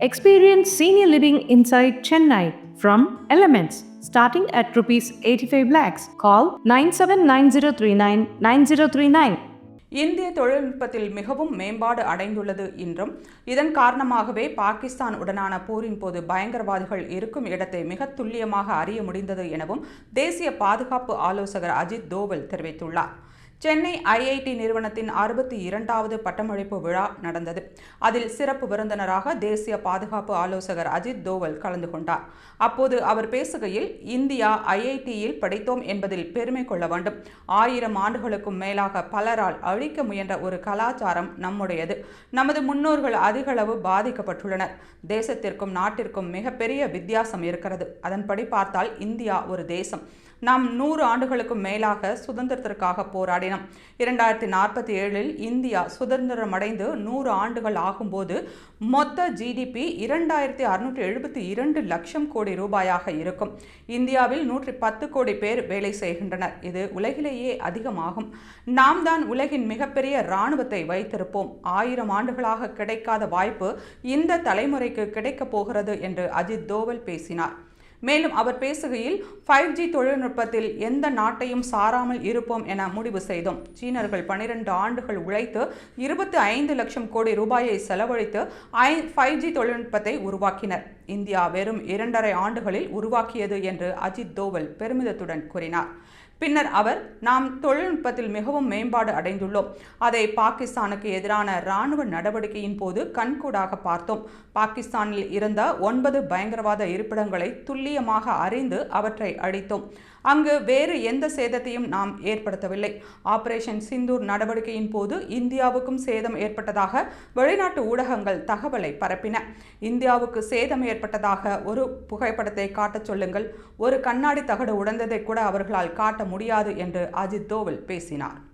Experience senior living inside Chennai from Elements starting at rupees 85 lakhs. Call 979039 9039. இந்திய தொழில்நுட்பத்தில் மிகவும் மேம்பாடு அடைந்துள்ளது என்றும் இதன் காரணமாகவே பாகிஸ்தான் உடனான போரின் போது பயங்கரவாதிகள் இருக்கும் இடத்தை மிக துல்லியமாக அறிய முடிந்தது எனவும் தேசிய பாதுகாப்பு ஆலோசகர் அஜித் தோவல் தெரிவித்துள்ளார் சென்னை ஐஐடி நிறுவனத்தின் அறுபத்தி இரண்டாவது பட்டமளிப்பு விழா நடந்தது. அதில் சிறப்பு விருந்தினராக தேசிய பாதுகாப்பு ஆலோசகர் அஜித் தோவல் கலந்து கொண்டார். அப்போது அவர் பேசுகையில் இந்தியா ஐஐடியில் படித்தோம் என்பதில் பெருமை கொள்ள வேண்டும். ஆயிரம் ஆண்டுகளுக்கும் மேலாக பலரால் அழிக்க முயன்ற ஒரு கலாச்சாரம் நம்முடையது. நமது முன்னோர்கள் அதிகளவு பாதிக்கப்பட்டுள்ளனர். தேசத்திற்கும் நாட்டிற்கும் மிகப்பெரிய வித்தியாசம் இருக்கிறது. அதன்படி பார்த்தால் இந்தியா ஒரு தேசம். நாம் நூறு ஆண்டுகளுக்கும் மேலாக சுதந்திரத்திற்காக போராடினோம். இரண்டாயிரத்தி நாற்பத்தி ஏழில் இந்தியா சுதந்திரமடைந்து நூறு ஆண்டுகள் ஆகும்போது மொத்த ஜிடிபி இரண்டாயிரத்தி அறுநூற்றி எழுபத்தி இரண்டு லட்சம் கோடி ரூபாயாக இருக்கும். இந்தியாவில் நூற்றி பத்து கோடி பேர் வேலை செய்கின்றனர். இது உலகிலேயே அதிகமாகும். நாம் தான் உலகின் மிகப்பெரிய இராணுவத்தை வைத்திருப்போம். ஆயிரம் ஆண்டுகளாக கிடைக்காத வாய்ப்பு இந்த தலைமுறைக்கு கிடைக்கப் போகிறது என்று அஜித் தோவல் பேசினார். மேலும் அவர் பேசுகையில் ஃபைவ் ஜி தொழில்நுட்பத்தில் எந்த நாட்டையும் சாராமல் இருப்போம் என முடிவு செய்தோம். சீனர்கள் பனிரெண்டு ஆண்டுகள் உழைத்து இருபத்தி ஐந்து லட்சம் கோடி ரூபாயை செலவழித்து ஐ ஃபைவ் ஜி தொழில்நுட்பத்தை உருவாக்கினர். இந்தியா வெறும் இரண்டரை ஆண்டுகளில் உருவாக்கியது என்று அஜித் தோவல் பெருமிதத்துடன் கூறினார். பின்னர் அவர் நாம் தொழில்நுட்பத்தில் மிகவும் மேம்பாடு அடைந்துள்ளோம். அதை பாகிஸ்தானுக்கு எதிரான இராணுவ நடவடிக்கையின் போது கண்கூடாக பார்த்தோம். பாகிஸ்தானில் இருந்த ஒன்பது பயங்கரவாத இருப்பிடங்களை துல்லியமாக அறிந்து அவற்றை அழித்தோம். அங்கு வேறு எந்த சேதத்தையும் நாம் ஏற்படுத்தவில்லை. ஆபரேஷன் சிந்தூர் நடவடிக்கையின் போது இந்தியாவுக்கும் சேதம் ஏற்பட்டதாக வெளிநாட்டு ஊடகங்கள் தகவலை பரப்பின. இந்தியாவுக்கு சேதம் ஏற்பட்டதாக ஒரு புகைப்படத்தை காட்டச் சொல்லுங்கள். ஒரு கண்ணாடி தகடு உடைந்ததை கூட அவர்களால் காட்ட முடியாது என்று அஜித் தோவல் பேசினார்.